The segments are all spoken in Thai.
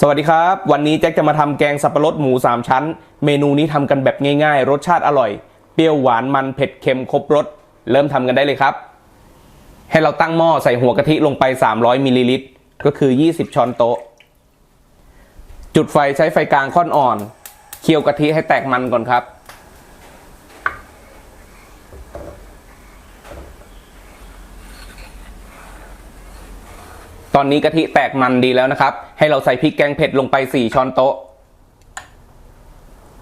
สวัสดีครับ วันนี้แจ็คจะมาทำแกงสับปะรดหมูสามชั้น เมนูนี้ทำกันแบบง่ายๆ รสชาติอร่อย เปรี้ยวหวานมันเผ็ดเค็มครบรส เริ่มทำกันได้เลยครับ ให้เราตั้งหม้อใส่หัวกะทิลงไป 300มิลลิลิตรก็คือ 20 ช้อนโต๊ะ จุดไฟใช้ไฟกลางค่อนอ่อน เคี่ยวกะทิให้แตกมันก่อนครับ อนนี้กะทิแตกมันดีแล้วนะครับ ให้เราใส่พริกแกงเผ็ดลงไป 4 ช้อนโต๊ะ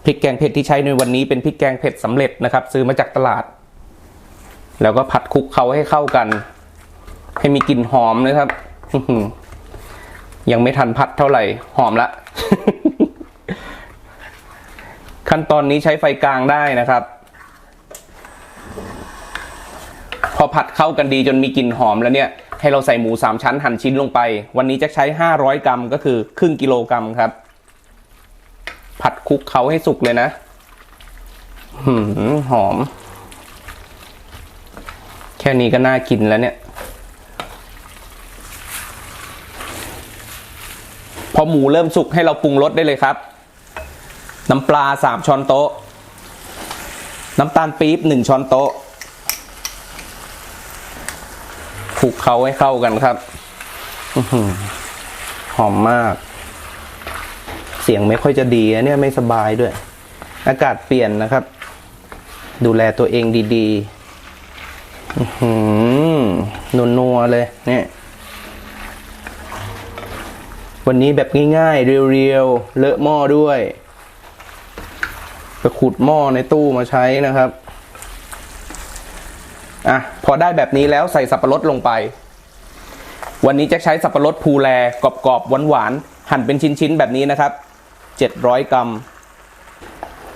พริกแกงเผ็ดที่ใช้ในวันนี้เป็นพริกแกงเผ็ดสำเร็จนะครับ ซื้อมาจากตลาด แล้วก็ผัดคลุกเคล้าให้เข้ากัน ให้มีกลิ่นหอมนะครับยังไม่ทันผัดเท่าไหร่หอมละ ขั้นตอนนี้ใช้ไฟกลางได้นะครับ พอผัดเข้ากันดีจนมีกลิ่นหอมแล้วเนี่ย ให้เราใส่หมูสามชั้นหั่นชิ้นลงไป วันนี้จะใช้ 500 กรัมก็คือครึ่งกิโลกรัมครับ ผัดคลุกเขาให้สุกเลยนะหืมหอม แค่นี้ก็น่ากินแล้วเนี่ย พอหมูเริ่มสุกให้เราปรุงรสได้เลยครับ น้ำปลาสามช้อนโต๊ะ น้ำตาลปี๊บหนึ่งช้อนโต๊ะ คลุกเขาให้เข้ากันครับอหอมมาก เสียงไม่ค่อยจะดีนะเนี่ยไม่สบายด้วย อากาศเปลี่ยนนะครับ ดูแลตัวเองดีๆอื้อหือนัวๆเลย เนี่ย วันนี้แบบง่ายๆ เรียวๆ เลอะหม้อด้วยไปขุดหม้อในตู้มาใช้นะครับ อะพอได้แบบนี้แล้วใส่สับปะรดลงไป วันนี้จะใช้สับปะรดภูแลกรอบๆหวานๆหั่นเป็นชิ้นๆแบบนี้นะครับ 700 กรัม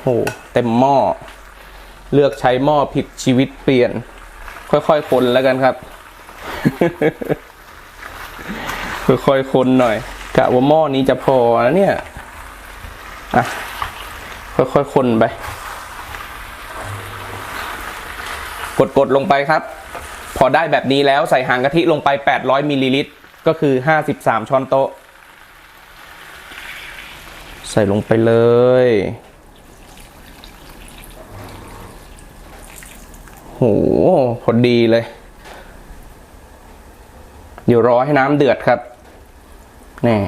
โอ้เต็มหม้อ เลือกใช้หม้อผิดชีวิตเปลี่ยน ค่อยๆคนแล้วกันครับ ค่อยๆคนหน่อยกะว่าหม้อนี้จะพอนะเนี่ยอะค่อยๆคนไป กดๆลงไปครับ พอได้แบบนี้แล้วใส่หางกะทิลงไป 800มิลลิลิตรก็คือ 53 ช้อนโต๊ะ ใส่ลงไปเลย โห พอดีเลย เดี๋ยวรอให้น้ำเดือดครับนี่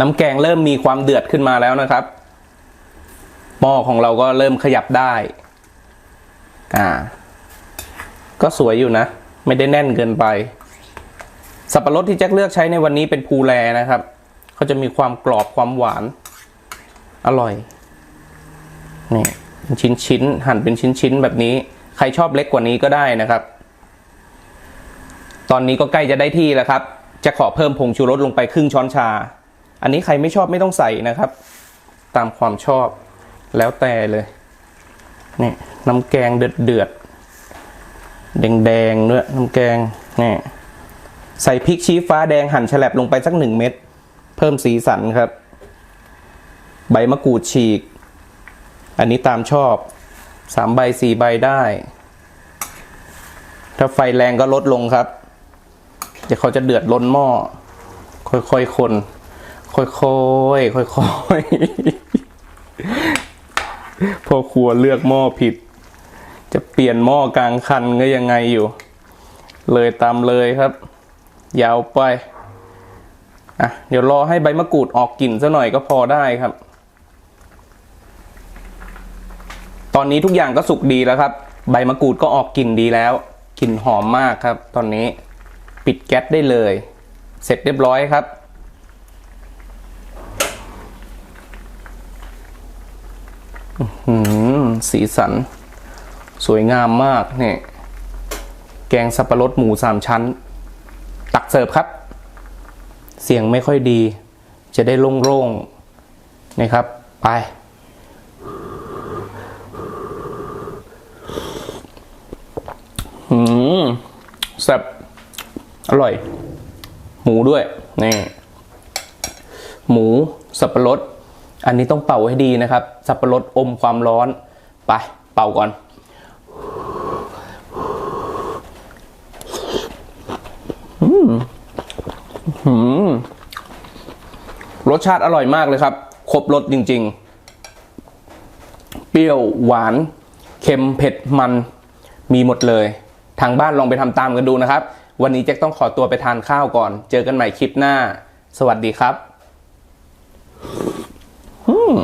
น้ำแกงเริ่มมีความเดือดขึ้นมาแล้วนะครับ หม้อของเราก็เริ่มขยับได้ อ่า ก็สวยอยู่นะ ไม่ได้แน่นเกินไป สับปะรดที่แจ็คเลือกใช้ในวันนี้เป็นภูแลนะครับเขาจะมีความกรอบความหวาน อร่อยนี่เป็นชิ้นชิ้นๆหั่นเป็นชิ้นชิ้นๆแบบนี้ ใครชอบเล็กกว่านี้ก็ได้นะครับ ตอนนี้ก็ใกล้จะได้ที่แล้วครับ จะขอเพิ่มผงชูรสลงไปครึ่งช้อนชา อันนี้ใครไม่ชอบไม่ต้องใส่นะครับ ตามความชอบแล้วแต่เลย นี่น้ำแกงเดือดเดือดแดงแดงเนื้อน้ำแกงนี่ใส่พริกชี้ฟ้าแดงหั่นฉลับลงไปสักหนึ่งเม็ดเพิ่มสีสันครับ ใบมะกรูดฉีก อันนี้ตามชอบสามใบสี่ใบได้ ถ้าไฟแรงก็ลดลงครับ เดี๋ยวเขาจะเดือดล้นหม้อ ค่อยๆคน ค่อยๆค่อยๆ พ่อครัวเลือกหม้อผิด จะเปลี่ยนหม้อกลางคันก็ยังไงอยู่ เลยตามเลยครับ ยาวไปอะเดี๋ยวรอให้ใบมะกรูดออกกลิ่นซะหน่อยก็พอได้ครับ ตอนนี้ทุกอย่างก็สุกดีแล้วครับ ใบมะกรูดก็ออกกลิ่นดีแล้วกลิ่นหอมมากครับ ตอนนี้ปิดแก๊สได้เลย เสร็จเรียบร้อยครับ อืม สีสัน สวยงามมากเนี่ยแกงสับปะรดหมูสามชั้น ตักเสิร์ฟครับ เสียงไม่ค่อยดี จะได้โล่งๆนะครับ ไป อืมแซ่บอร่อย หมูด้วย นี่ หมูสับปะรด อันนี้ต้องเป่าให้ดีนะครับ สับปะรดอมความร้อน ไปเป่าก่อน อืมอืมชาติอร่อยมากเลยครับ ครบรสจริง ๆ เปรี้ยวหวาน เค็มเผ็ดมัน มีหมดเลย ทางบ้านลองไปทำตามกันดูนะครับ วันนี้แจ็คต้องขอตัวไปทานข้าวก่อน เจอกันใหม่คลิปหน้า สวัสดีครับอืม